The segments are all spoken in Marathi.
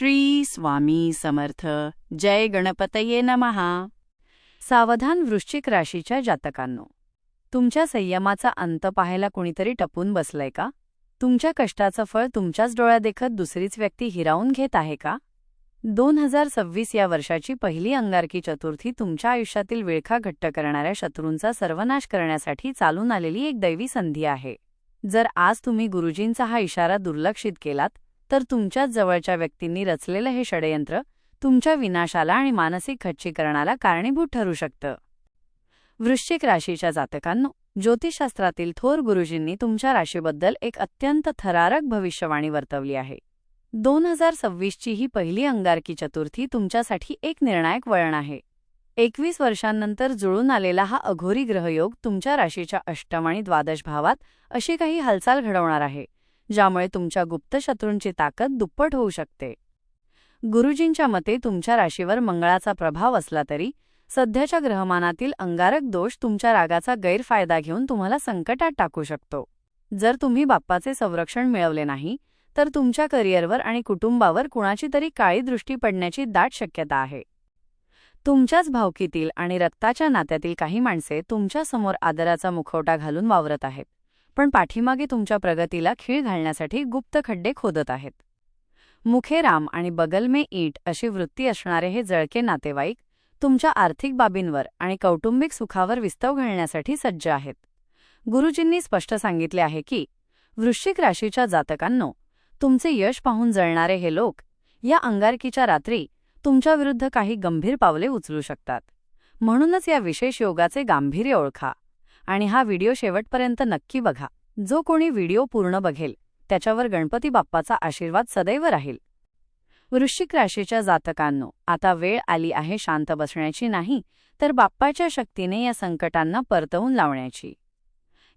श्री स्वामी समर्थ. जय गणपतये नमहा सावधान वृश्चिक राशीच्या जातकांनो तुमच्या संयमाचा अंत पाहायला कुणीतरी टपून बसलंय का? तुमच्या कष्टाचं फळ तुमच्याच डोळ्यादेखत दुसरीच व्यक्ती हिरावून घेत आहे का? दोन हजार सव्वीस या वर्षाची पहिली अंगारकी चतुर्थी तुमच्या आयुष्यातील विळखा घट्ट करणाऱ्या शत्रूंचा सर्वनाश करण्यासाठी चालून आलेली एक दैवी संधी आहे. जर आज तुम्ही गुरुजींचा हा इशारा दुर्लक्षित केलात तर तुमच्याच जवळच्या व्यक्तींनी रचलेलं हे षडयंत्र तुमच्या विनाशाला आणि मानसिक खच्चीकरणाला कारणीभूत ठरू शकतं. वृश्चिक राशीच्या जातकांनो ज्योतिषशास्त्रातील थोर गुरुजींनी तुमच्या राशीबद्दल एक अत्यंत थरारक भविष्यवाणी वर्तवली आहे. दोन हजार सव्वीसची ही पहिली अंगारकी चतुर्थी तुमच्यासाठी एक निर्णायक वळण आहे. एकवीस वर्षांनंतर जुळून आलेला हा अघोरी ग्रहयोग तुमच्या राशीच्या अष्टम आणि द्वादश भावात अशी काही हालचाल घडवणार आहे. ज्यामुळे तुमच्या गुप्त शत्रूंची ताकद दुप्पट होऊ शकते. गुरुजींच्या मते तुमच्या राशीवर मंगळाचा प्रभाव असला तरी सध्याच्या ग्रहमानातील अंगारक दोष तुमच्या रागाचा गैरफायदा घेऊन तुम्हाला संकटात टाकू शकतो. जर तुम्ही बाप्पाचे संरक्षण मिळवले नाही तर तुमच्या करिअरवर आणि कुटुंबावर कुणाची तरी काळी दृष्टी पडण्याची दाट शक्यता आहे. तुमच्याच भावकीतील आणि रक्ताच्या नात्यातील काही माणसे तुमच्यासमोर आदराचा मुखवटा घालून वावरत आहेत. पण पाठीमागे तुमच्या प्रगतीला खीळ घालण्यासाठी गुप्त खड्डे खोदत आहेत. मुखे राम आणि बगल में ईट अशी वृत्ती असणारे हे जळके नातेवाईक तुमच्या आर्थिक बाबींवर आणि कौटुंबिक सुखावर विस्तव घालण्यासाठी सज्ज आहेत. गुरुजींनी स्पष्ट सांगितले आहे की वृश्चिक राशीच्या जातकांनो तुमचे यश पाहून जळणारे हे लोक या अंगारकीच्या रात्री तुमच्याविरुद्ध काही गंभीर पावले उचलू शकतात. म्हणूनच या विशेष योगाचे गांभीर्य ओळखा. आणि हा व्हिडिओ शेवटपर्यंत नक्की बघा. जो कोणी व्हिडिओ पूर्ण बघेल त्याच्यावर गणपती बाप्पाचा आशीर्वाद सदैव राहील. वृश्चिक राशीच्या जातकांनो आता वेळ आली आहे शांत बसण्याची नाही तर बाप्पाच्या शक्तीने या संकटांना परतवून लावण्याची.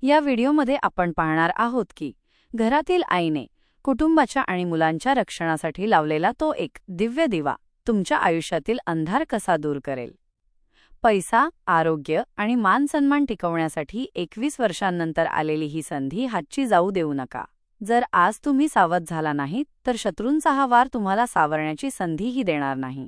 या व्हिडिओमध्ये आपण पाहणार आहोत की घरातील आईने कुटुंबाच्या आणि मुलांच्या रक्षणासाठी लावलेला तो एक दिव्य दिवा तुमच्या आयुष्यातील अंधार कसा दूर करेल? पैसा आरोग्य आणि मानसन्मान टिकवण्यासाठी एकवीस वर्षांनंतर आलेली ही संधी हातची जाऊ देऊ नका. जर आज तुम्ही सावध झाला नाहीत तर शत्रूंचा हा वार तुम्हाला सावरण्याची संधीही देणार नाही.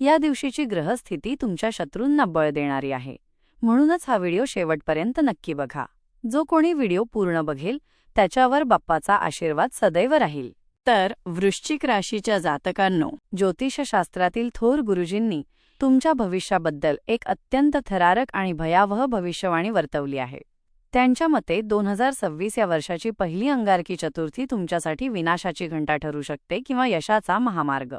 या दिवशीची ग्रहस्थिती तुमच्या शत्रूंना बळ देणारी आहे. म्हणूनच हा व्हिडिओ शेवटपर्यंत नक्की बघा. जो कोणी व्हिडिओ पूर्ण बघेल त्याच्यावर बाप्पाचा आशीर्वाद सदैव राहील. तर वृश्चिक राशीच्या जातकांनो ज्योतिषशास्त्रातील थोर गुरुजींनी तुमच्या भविष्याबद्दल एक अत्यंत थरारक आणि भयावह भविष्यवाणी वर्तवली आहे. त्यांच्या मते दोन हजार सव्वीस या वर्षाची पहिली अंगारकी चतुर्थी तुमच्यासाठी विनाशाची घंटा ठरू शकते किंवा यशाचा महामार्ग.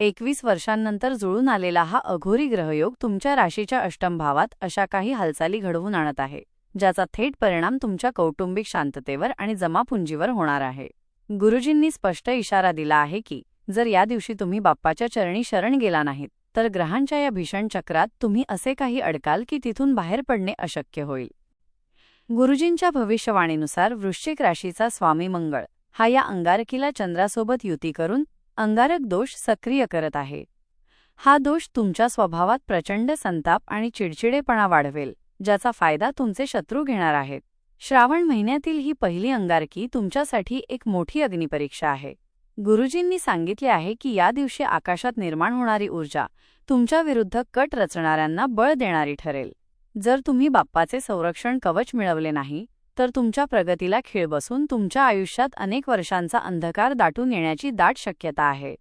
एकवीस वर्षांनंतर जुळून आलेला हा अघोरी ग्रहयोग तुमच्या राशीच्या अष्टम भावात अशा काही हालचाली घडवून आणत आहे ज्याचा थेट परिणाम तुमच्या कौटुंबिक शांततेवर आणि जमापुंजीवर होणार आहे. गुरुजींनी स्पष्ट इशारा दिला आहे की जर या दिवशी तुम्ही बाप्पाच्या चरणी शरण गेला नाहीत तर ग्रहांच्या या भीषण चक्रात तुम्ही असे काही अडकाल की तिथून बाहेर पडणे अशक्य होईल. गुरुजींच्या भविष्यवाणीनुसार वृश्चिक राशीचा स्वामी मंगळ हा या अंगारकीला चंद्रासोबत युती करून अंगारक दोष सक्रिय करत आहे. हा दोष तुमच्या स्वभावात प्रचंड संताप आणि चिडचिडेपणा वाढवेल ज्याचा फायदा तुमचे शत्रू घेणार आहेत. श्रावण महिन्यातील ही पहिली अंगारकी तुमच्यासाठी एक मोठी अग्निपरीक्षा आहे. गुरुजींनी सांगितले आहे की या दिवशी आकाशात निर्माण होणारी ऊर्जा तुमच्या विरुद्ध कट रचणाऱ्यांना बळ देणारी ठरेल. जर तुम्ही बाप्पाचे संरक्षण कवच मिळवले नाही तर तुमच्या प्रगतीला खीळ बसून तुमच्या आयुष्यात अनेक वर्षांचा अंधकार दाटून येण्याची दाट शक्यता आहे.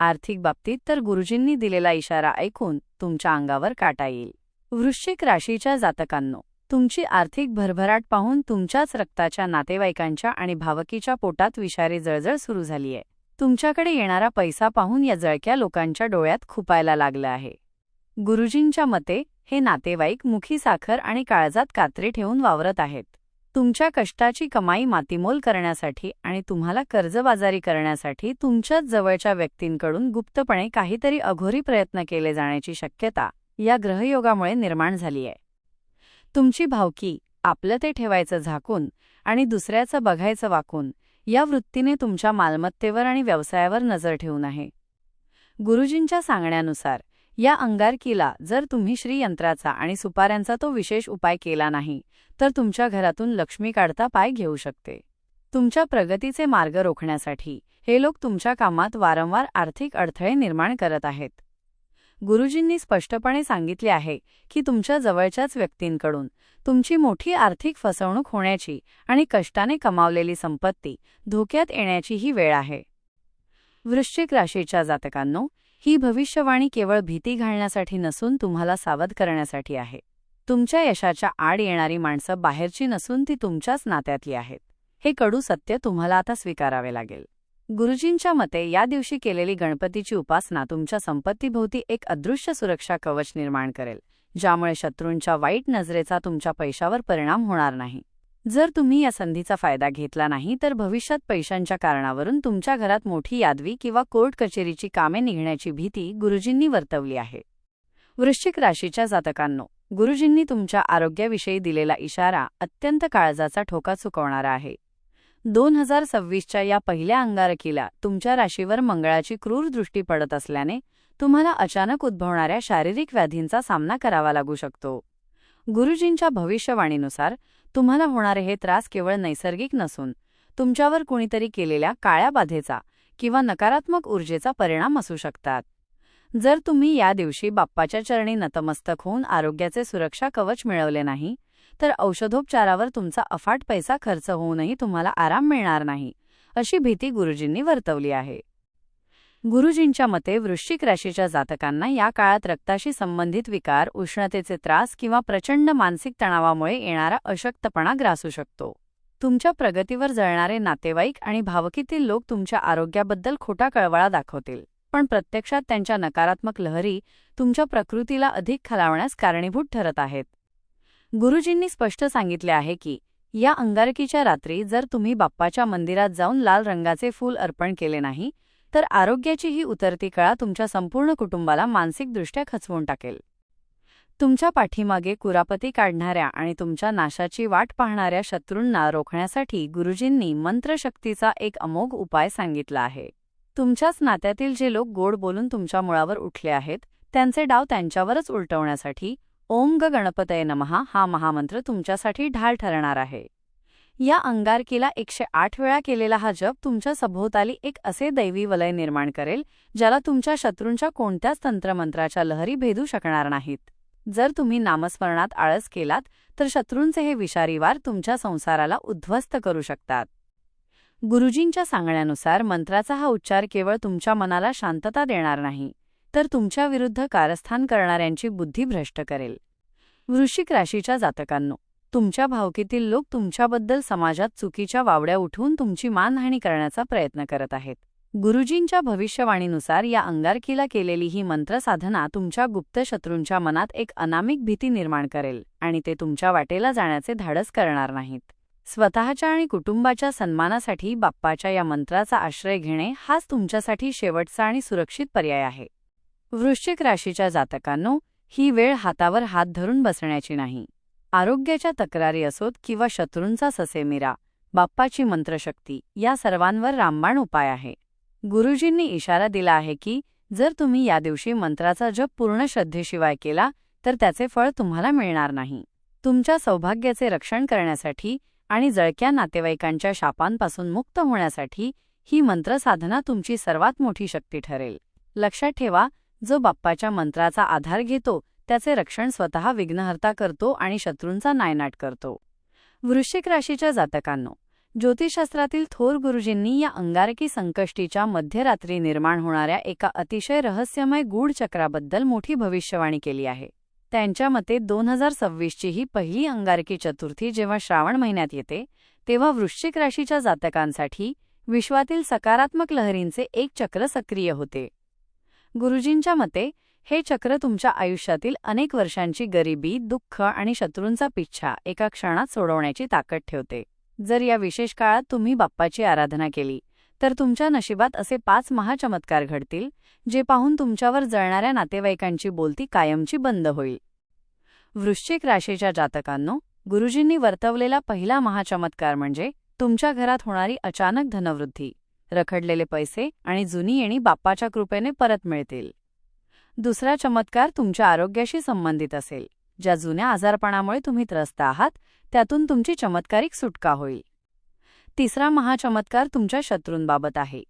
आर्थिक बाबतीत तर गुरुजींनी दिलेला इशारा ऐकून तुमच्या अंगावर काटा येईल. वृश्चिक राशीच्या जातकांनो तुमची आर्थिक भरभराट पाहून तुमच्याच रक्ताच्या नातेवाईकांच्या आणि भावकीच्या पोटात विषारी जळजळ सुरू झालीय. तुमच्याकडे येणारा पैसा पाहून या जळक्या लोकांच्या डोळ्यात खुपायला लागलं आहे. गुरुजींच्या मते हे नातेवाईक मुखी साखर आणि काळजात कात्री ठेवून वावरत आहेत. तुमच्या कष्टाची कमाई मातीमोल करण्यासाठी आणि तुम्हाला कर्जबाजारी करण्यासाठी तुमच्याच जवळच्या व्यक्तींकडून गुप्तपणे काहीतरी अघोरी प्रयत्न केले जाण्याची शक्यता या ग्रहयोगामुळे निर्माण झाली आहे तुमची भावकी आपलं ते ठेवायचं झाकून आणि दुसऱ्याचं बघायचं वाकून या वृत्तीने तुमच्या मालमत्तेवर आणि व्यवसायावर नजर ठेवून आहे. गुरुजींच्या सांगण्यानुसार या अंगारकीला जर तुम्ही श्रीयंत्राचा आणि सुपाऱ्यांचा तो विशेष उपाय केला नाही तर तुमच्या घरातून लक्ष्मी काढता पाय घेऊ शकते. तुमच्या प्रगतीचे मार्ग रोखण्यासाठी हे लोक तुमच्या कामात वारंवार आर्थिक अडथळे निर्माण करत आहेत. गुरुजींनी स्पष्टपणे सांगितले आहे की तुमच्या जवळच्याच व्यक्तींकडून तुमची मोठी आर्थिक फसवणूक होण्याची आणि कष्टाने कमावलेली संपत्ती धोक्यात येण्याची ही वेळ आहे. वृश्चिक राशीच्या जातकांनो ही भविष्यवाणी केवळ भीती घालण्यासाठी नसून तुम्हाला सावध करण्यासाठी आहे. तुमच्या यशाच्या आड येणारी माणसं बाहेरची नसून ती तुमच्याच नात्यातली आहेत. हे कडू सत्य तुम्हाला आता स्वीकारावे लागेल. गुरुजींच्या मते या दिवशी केलेली गणपतीची उपासना तुमच्या संपत्तीभोवती एक अदृश्य सुरक्षा कवच निर्माण करेल ज्यामुळे शत्रूंच्या वाईट नजरेचा तुमच्या पैशावर परिणाम होणार नाही. जर तुम्ही या संधीचा फायदा घेतला नाही तर भविष्यात पैशांच्या कारणावरून तुमच्या घरात मोठी यादवी किंवा कोर्ट कचेरीची कामे निघण्याची भीती गुरुजींनी वर्तवली आहे. वृश्चिक राशीच्या जातकांनो गुरुजींनी तुमच्या आरोग्याविषयी दिलेला इशारा अत्यंत काळजाचा ठोका चुकवणारा आहे. दोन हजार सव्वीसच्या या पहिल्या अंगारकीला तुमच्या राशीवर मंगळाची क्रूर दृष्टी पडत असल्याने तुम्हाला अचानक उद्भवणाऱ्या शारीरिक व्याधींचा सामना करावा लागू शकतो. गुरुजींच्या भविष्यवाणीनुसार तुम्हाला होणारे हे त्रास केवळ नैसर्गिक नसून तुमच्यावर कुणीतरी केलेल्या काळ्या बाधेचा किंवा नकारात्मक ऊर्जेचा परिणाम असू शकतात. जर तुम्ही या दिवशी बाप्पाच्या चरणी नतमस्तक होऊन आरोग्याचे सुरक्षा कवच मिळवले नाही तर औषधोपचारावर तुमचा अफाट पैसा खर्च होऊनही तुम्हाला आराम मिळणार नाही अशी भीती गुरुजींनी वर्तवली आहे. गुरुजींच्या मते वृश्चिक राशीच्या जातकांना या काळात रक्ताशी संबंधित विकार उष्णतेचे त्रास किंवा प्रचंड मानसिक तणावामुळे येणारा अशक्तपणा ग्रासू शकतो. तुमच्या प्रगतीवर जळणारे नातेवाईक आणि भावकीतील लोक तुमच्या आरोग्याबद्दल खोटा कळवळा दाखवतील पण प्रत्यक्षात त्यांच्या नकारात्मक लहरी तुमच्या प्रकृतीला अधिक खालावण्यास कारणीभूत ठरत आहेत. गुरुजींनी स्पष्ट सांगितले आहे की या अंगारकीच्या रात्री जर तुम्ही बाप्पाच्या मंदिरात जाऊन लाल रंगाचे फूल अर्पण केले नाही तर आरोग्याची ही उतरती कळा तुमच्या संपूर्ण कुटुंबाला मानसिकदृष्ट्या खचवून टाकेल. तुमच्या पाठीमागे कुरापती काढणाऱ्या आणि तुमच्या नाशाची वाट पाहणाऱ्या शत्रूंना रोखण्यासाठी गुरुजींनी मंत्रशक्तीचा एक अमोघ उपाय सांगितला आहे. तुमच्याच नात्यातील जे लोक गोड बोलून तुमच्या मुळावर उठले आहेत त्यांचे डाव त्यांच्यावरच उलटवण्यासाठी ओम ग गणपतये नमहा हा महामंत्र तुमच्यासाठी ढाल ठरणार आहे. या अंगारकीला एकशे आठ वेळा केलेला हा जप तुमच्या सभोवताली एक असे दैवी वलय निर्माण करेल ज्याला तुमच्या शत्रूंच्या कोणत्याच तंत्रमंत्राच्या लहरी भेदू शकणार नाहीत. जर तुम्ही नामस्मरणात आळस केलात तर शत्रूंचे हे विषारीवार तुमच्या संसाराला उद्ध्वस्त करू शकतात. गुरुजींच्या सांगण्यानुसार मंत्राचा हा उच्चार केवळ तुमच्या मनाला शांतता देणार नाही. तर तुमच्या विरुद्ध कारस्थान करणाऱ्यांची बुद्धी भ्रष्ट करेल. वृश्चिक राशीच्या जातकांनो तुमच्या भावकीतील लोक तुमच्याबद्दल समाजात चुकीच्या वावड्या उठवून तुमची मानहानी करण्याचा प्रयत्न करत आहेत. गुरुजींच्या भविष्यवाणीनुसार या अंगारकीला केलेली ही मंत्रसाधना तुमच्या गुप्त शत्रूंच्या मनात एक अनामिक भीती निर्माण करेल आणि ते तुमच्या वाटेला जाण्याचे धाडस करणार नाहीत. स्वतःच्या आणि कुटुंबाच्या सन्मानासाठी बाप्पाच्या या मंत्राचा आश्रय घेणे हाच तुमच्यासाठी शेवटचा आणि सुरक्षित पर्याय आहे. वृश्चिक राशीच्या जातकांनो ही वेळ हातावर हात धरून बसण्याची नाही. आरोग्याच्या तक्रारी असोत किंवा शत्रूंचा ससेमिरा बाप्पाची मंत्रशक्ती या सर्वांवर रामबाण उपाय आहे. गुरुजींनी इशारा दिला आहे की जर तुम्ही या दिवशी मंत्राचा जप पूर्ण श्रद्धेशिवाय केला तर त्याचे फळ तुम्हाला मिळणार नाही. तुमच्या सौभाग्याचे रक्षण करण्यासाठी आणि जळक्या नातेवाईकांच्या शापांपासून मुक्त होण्यासाठी ही मंत्रसाधना तुमची सर्वात मोठी शक्ती ठरेल. लक्षात ठेवा जो बाप्पाच्या मंत्राचा आधार घेतो त्याचे रक्षण स्वतः विघ्नहर्ता करतो आणि शत्रूंचा नायनाट करतो. वृश्चिक राशीच्या जातकांनो ज्योतिषशास्त्रातील थोर गुरुजींनी या अंगारकी संकष्टीच्या मध्यरात्री निर्माण होणाऱ्या एका अतिशय रहस्यमय गूढ चक्राबद्दल मोठी भविष्यवाणी केली आहे. त्यांच्या मते दोन हजार सव्वीसची ही पहिली अंगारकी चतुर्थी जेव्हा श्रावण महिन्यात येते तेव्हा वृश्चिक राशीच्या जातकांसाठी विश्वातील सकारात्मक लहरींचे एक चक्र सक्रिय होते. गुरुजींच्या मते हे चक्र तुमच्या आयुष्यातील अनेक वर्षांची गरिबी दुःख आणि शत्रूंचा पिच्छा एका क्षणात सोडवण्याची ताकद ठेवते. जर या विशेष काळात तुम्ही बाप्पाची आराधना केली तर तुमच्या नशिबात असे पाच महाचमत्कार घडतील जे पाहून तुमच्यावर जळणाऱ्या नातेवाईकांची बोलती कायमची बंद होईल. वृश्चिक राशीच्या जातकांनो गुरुजींनी वर्तवलेला पहिला महाचमत्कार म्हणजे तुमच्या घरात होणारी अचानक धनवृद्धी. रखडलेले पैसे आणि जुनी येणी बाप्पाच्या कृपेने परत मिळतील. दुसरा चमत्कार तुमच्या आरोग्याशी संबंधित असेल. ज्या जुन्या आजारपणामुळे तुम्ही त्रस्त आहात त्यातून तुमची चमत्कारिक सुटका होईल. तिसरा महाचमत्कार तुमच्या शत्रूंबाबत आहे.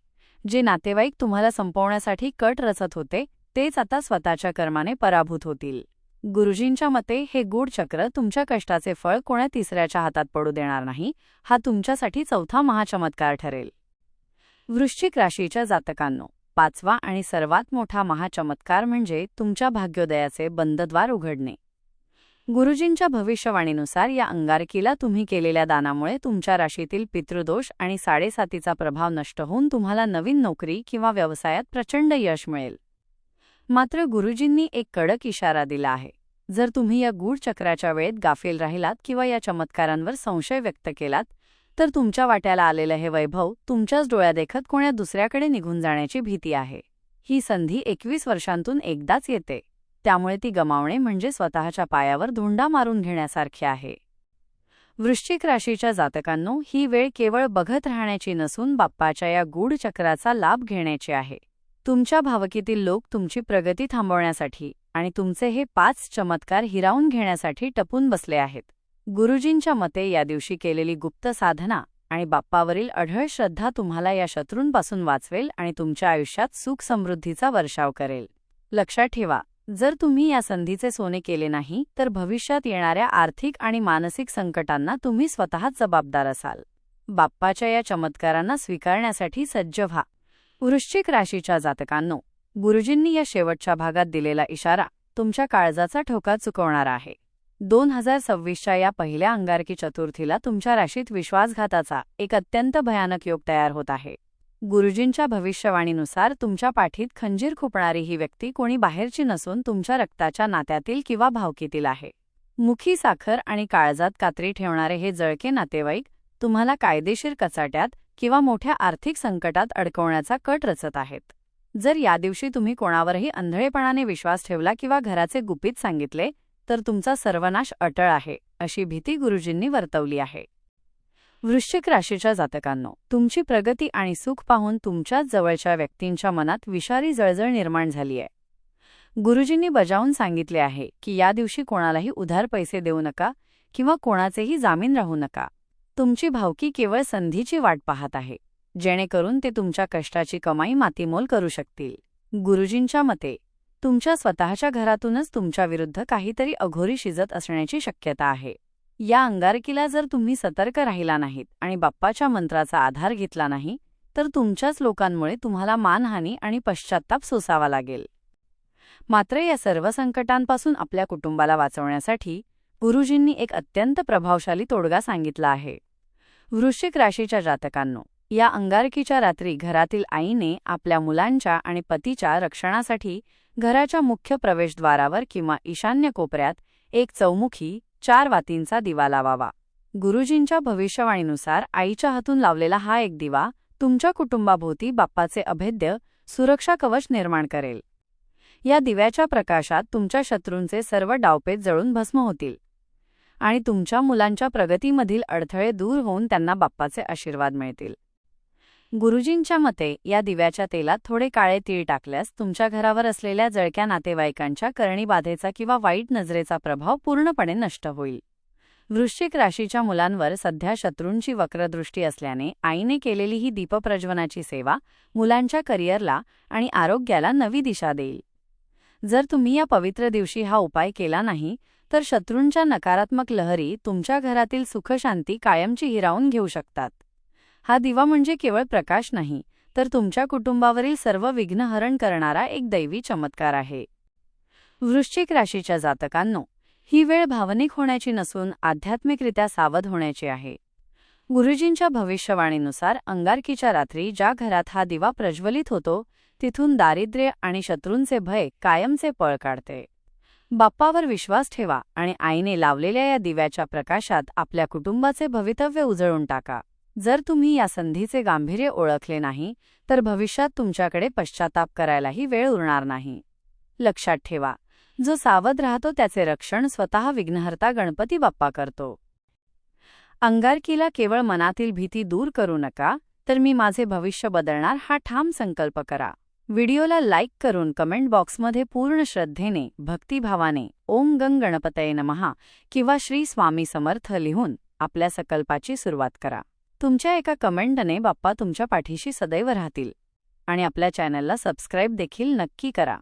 जे नातेवाईक तुम्हाला संपवण्यासाठी कट रचत होते तेच आता स्वतःच्या कर्माने पराभूत होतील. गुरुजींच्या मते हे गूढ चक्र तुमच्या कष्टाचे फळ कोण्या तिसऱ्याच्या हातात पडू देणार नाही हा तुमच्यासाठी चौथा महाचमत्कार ठरेल. वृश्चिक राशीच्या जातकांनो पाचवा आणि सर्वात मोठा महाचमत्कार म्हणजे तुमच्या भाग्योदयाचे बंदद्वार उघडणे. गुरुजींच्या भविष्यवाणीनुसार या अंगारकीला तुम्ही केलेल्या दानामुळे तुमच्या राशीतील पितृदोष आणि साडेसातीचा प्रभाव नष्ट होऊन तुम्हाला नवीन नोकरी किंवा व्यवसायात प्रचंड यश मिळेल. मात्र गुरुजींनी एक कडक इशारा दिला आहे. जर तुम्ही या गूढ चक्राच्या वेळेत गाफील राहिलात किंवा या चमत्कारांवर संशय व्यक्त केलात तर तुमच्या वाट्याला आलेलं हे वैभव तुमच्याच डोळ्यादेखत कोण्या दुसऱ्याकडे निघून जाण्याची भीती आहे. ही संधी एकवीस वर्षांतून एकदाच येते. त्यामुळे ती गमावणे म्हणजे स्वतःच्या पायावर धोंडा मारून घेण्यासारखी आहे. वृश्चिक राशीच्या जातकांनो ही वेळ केवळ बघत राहण्याची नसून बाप्पाच्या या गूढ चक्राचा लाभ घेण्याची आहे. तुमच्या भावकीतील लोक तुमची प्रगती थांबवण्यासाठी आणि तुमचे हे पाच चमत्कार हिरावून घेण्यासाठी टपून बसले आहेत. गुरुजींच्या मते या दिवशी केलेली गुप्त साधना आणि बाप्पावरील अढळ श्रद्धा तुम्हाला या शत्रूंपासून वाचवेल आणि तुमच्या आयुष्यात सुख समृद्धीचा वर्षाव करेल. लक्षात ठेवा जर तुम्ही या संधीचे सोने केले नाही तर भविष्यात येणाऱ्या आर्थिक आणि मानसिक संकटांना तुम्ही स्वतःच जबाबदार असाल. बाप्पाच्या या चमत्कारांना स्वीकारण्यासाठी सज्ज व्हा. वृश्चिक राशीच्या जातकांनो गुरुजींनी या शेवटच्या भागात दिलेला इशारा तुमच्या काळजाचा ठोका चुकवणारा आहे. दोन हजार सव्वीसच्या या पहिल्या अंगारकी चतुर्थीला तुमच्या राशीत विश्वासघाताचा एक अत्यंत भयानक योग तयार होत आहे. गुरुजींच्या भविष्यवाणीनुसार तुमच्या पाठीत खंजीर खुपणारी ही व्यक्ती कोणी बाहेरची नसून तुमच्या रक्ताच्या नात्यातील किंवा भावकीतील आहे. मुखी साखर आणि काळजात कात्री ठेवणारे हे जळके नातेवाईक तुम्हाला कायदेशीर कचाट्यात किंवा मोठ्या आर्थिक संकटात अडकवण्याचा कट रचत आहेत. जर या दिवशी तुम्ही कोणावरही अंधळेपणाने विश्वास ठेवला किंवा घराचे गुपित सांगितले तर तुमचा सर्वनाश अटळ आहे अशी भीती गुरुजींनी वर्तवली आहे. वृश्चिक राशीच्या जातकांनो तुमची प्रगती आणि सुख पाहून तुमच्याच जवळच्या व्यक्तींच्या मनात विषारी जळजळ निर्माण झाली आहे. गुरुजींनी बजावून सांगितले आहे की या दिवशी कोणालाही उधार पैसे देऊ नका किंवा कोणाचेही जामीन राहू नका. तुमची भावकी केवळ संधीची वाट पाहत आहे जेणेकरून ते तुमच्या कष्टाची कमाई मातीमोल करू शकतील. गुरुजींच्या मते तुमच्या स्वतःच्या घरातूनच तुमच्याविरुद्ध काहीतरी अघोरी शिजत असण्याची शक्यता आहे. या अंगारकीला जर तुम्ही सतर्क राहिला नाहीत आणि बाप्पाच्या मंत्राचा आधार घेतला नाही तर तुमच्याच लोकांमुळे तुम्हाला मानहानी आणि पश्चात्ताप सोसावा लागेल. मात्र या सर्व संकटांपासून आपल्या कुटुंबाला वाचवण्यासाठी गुरुजींनी एक अत्यंत प्रभावशाली तोडगा सांगितला आहे. वृश्चिक राशीच्या जातकांनो या अंगारकीच्या रात्री घरातील आईने आपल्या मुलांच्या आणि पतीच्या रक्षणासाठी घराच्या मुख्य प्रवेशद्वारावर किंवा ईशान्य कोपऱ्यात एक चौमुखी चार वातींचा दिवा लावावा. गुरुजींच्या भविष्यवाणीनुसार आईच्या हातून लावलेला हा एक दिवा तुमच्या कुटुंबाभोवती बाप्पाचे अभेद्य सुरक्षा कवच निर्माण करेल. या दिव्याच्या प्रकाशात तुमच्या शत्रूंचे सर्व डावपेत जळून भस्म होतील. आणि तुमच्या मुलांच्या प्रगतीमधील अडथळे दूर होऊन त्यांना बाप्पाचे आशीर्वाद मिळतील. गुरुजींच्या मते या दिव्याच्या तेलात थोडे काळे तीळ टाकल्यास तुमच्या घरावर असलेल्या जळक्या नातेवाईकांच्या करणीबाधेचा किंवा वाईट नजरेचा प्रभाव पूर्णपणे नष्ट होईल. वृश्चिक राशीच्या मुलांवर सध्या शत्रूंची वक्रदृष्टी असल्याने आईने केलेली ही दीपप्रज्वनाची सेवा मुलांच्या करिअरला आणि आरोग्याला नवी दिशा देईल. जर तुम्ही या पवित्र दिवशी हा उपाय केला नाही तर शत्रूंच्या नकारात्मक लहरी तुमच्या घरातील सुखशांती कायमची हिरावून घेऊ शकतात. हा दिवा म्हणजे केवळ प्रकाश नाही तर तुमच्या कुटुंबावरील सर्व विघ्नहरण करणारा एक दैवी चमत्कार आहे. वृश्चिक राशीच्या जातकांनो ही वेळ भावनिक होण्याची नसून आध्यात्मिकरित्या सावध होण्याची आहे. गुरुजींच्या भविष्यवाणीनुसार अंगारकीच्या रात्री ज्या घरात हा दिवा प्रज्वलित होतो तिथून दारिद्र्य आणि शत्रूंचे भय कायमचे पळ काढते. बाप्पावर विश्वास ठेवा आणि आईने लावलेल्या या दिव्याच्या प्रकाशात आपल्या कुटुंबाचे भवितव्य उजळून टाका. जर तुम्ही या संधीचे गांभीर्य ओळखले नाही तर भविष्यात तुमच्याकडे पश्चाताप करायलाही वेळ उरणार नाही. लक्षात ठेवा जो सावध राहतो त्याचे रक्षण स्वतः विघ्नहर्ता गणपती बाप्पा करतो. अंगारकीला केवळ मनातील भीती दूर करू नका तर मी माझे भविष्य बदलणार हा ठाम संकल्प करा. व्हिडिओला लाईक करून कमेंट बॉक्समध्ये पूर्ण श्रद्धेने भक्तिभावाने ओम गंग गणपतये नमहा किंवा श्री स्वामी समर्थ लिहून आपल्या संकल्पाची सुरुवात करा. तुमच्या एका कमेंटने बाप्पा तुमच्या पाठीशी सदैव राहतील. आणि आपल्या चॅनलला सबस्क्राईब देखील नक्की करा.